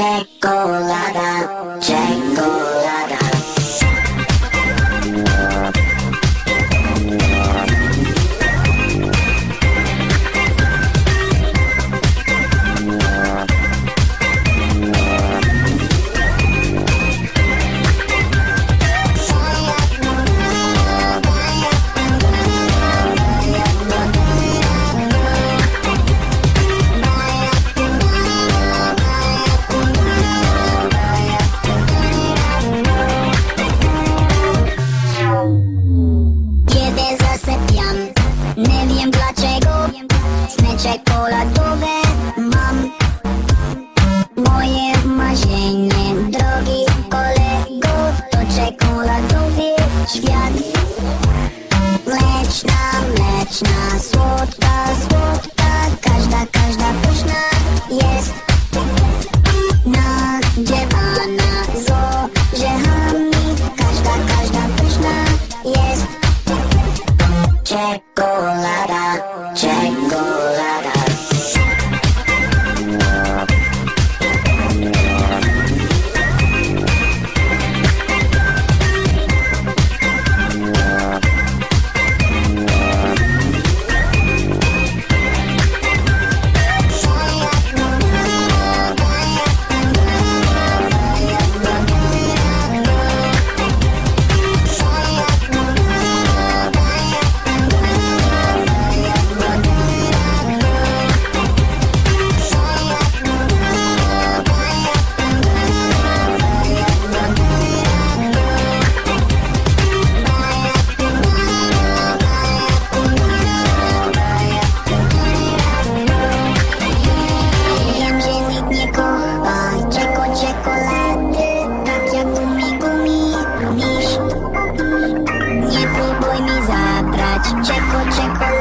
Chekolada, Chekolada nie wiem dlaczego. Sny czekoladowe mam Moje marzenie, drogi kolego To czekoladowy świat. Mleczna, mleczna, słodka, słodka. Każda, każda pyszna jest Nadziewana z orzechami. Każda, każda pyszna jest all I got. Check, check.